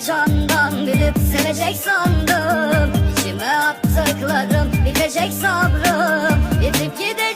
Candan bilip sevecek sandım. İçime attıklarım bitecek sabrım. Yetip gidecek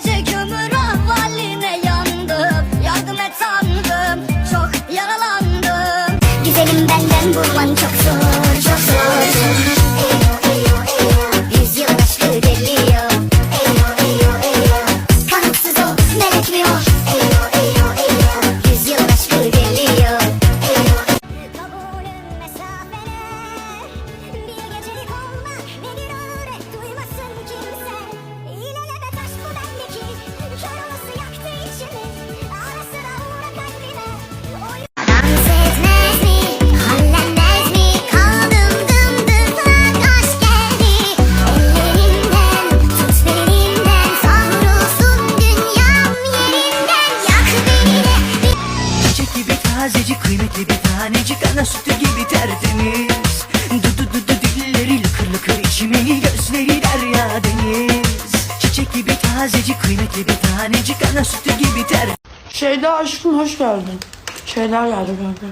Yeni gözleri derya deniz Çiçek gibi tazecik kıymetli bir tanecik Ana sütü gibi ter Şeyda aşkım hoş geldin. Şeyda geldi kanka.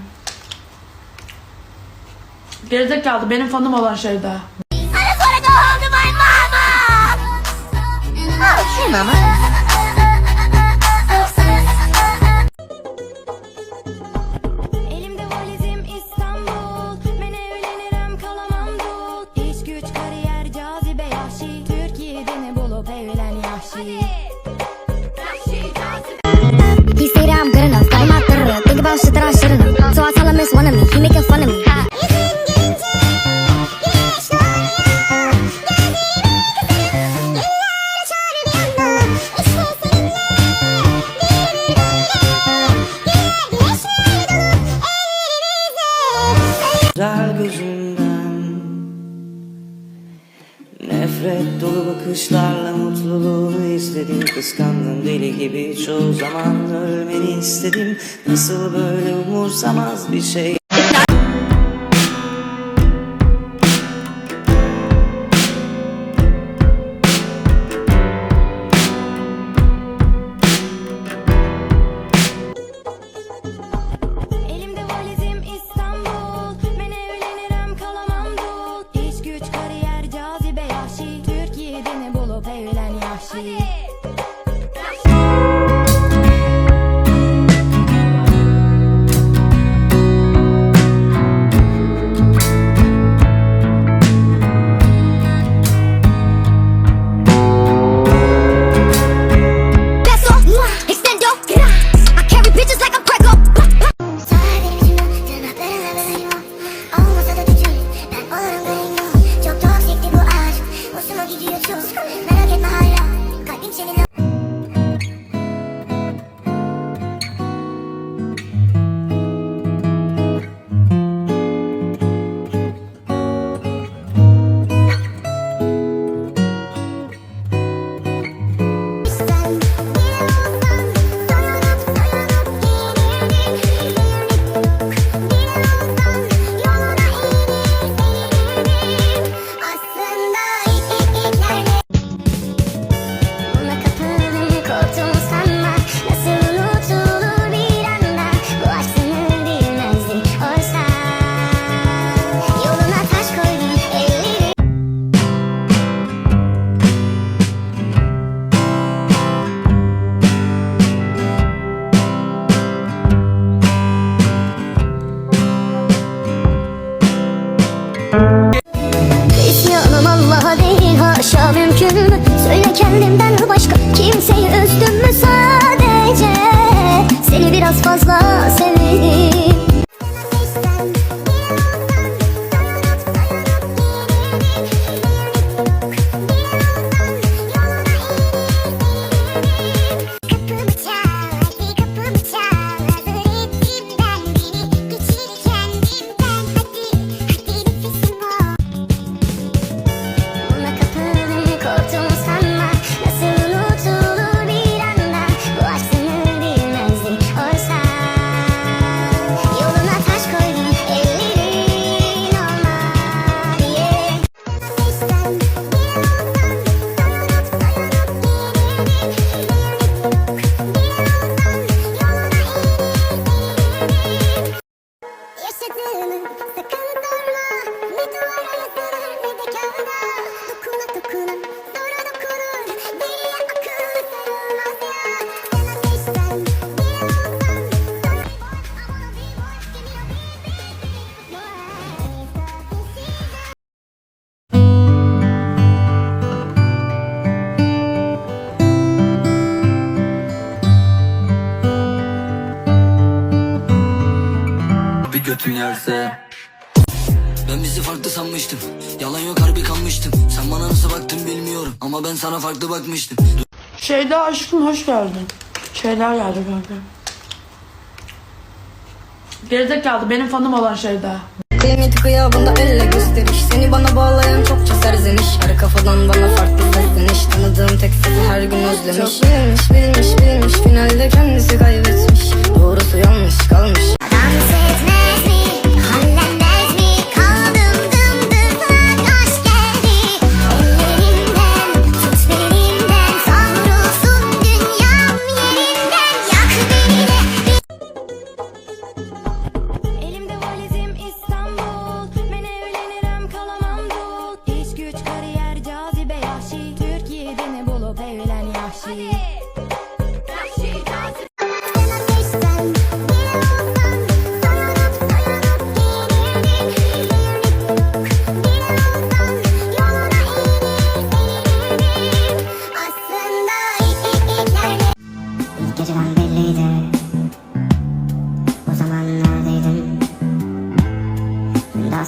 Geride kaldı benim fanım olan Şeyda. Mama. Şey Güzel gözünden. Nefret dolu bakışlarla mutluluğunu izledim. Kıskandım deli gibi çoğu zaman ölmeni istedim. Nasıl böyle umursamaz bir şey? Bitches like Söyle kendimden başka kimseyi üzdüm mü sadece? Seni biraz fazla sevdim yerse. Ben bizi farklı sanmıştım. Yalan yok harbi kanmıştım. Sen bana nasıl baktın bilmiyorum. Ama ben sana farklı bakmıştım. Şeyda aşkım hoş geldin. Şeyler geldi kanka. Gerizekalı benim fanım olan Şeyda. Kıymet gıyabında elle gösteriş Seni bana bağlayan çokça serzeniş Her kafadan bana farklı sesleniş Tanıdığım tek sesi her gün özlemiş. Çok bilmiş bilmiş bilmiş. Finalde kendisi kaybetmiş. Doğrusu yanlış kalmış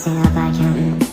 I can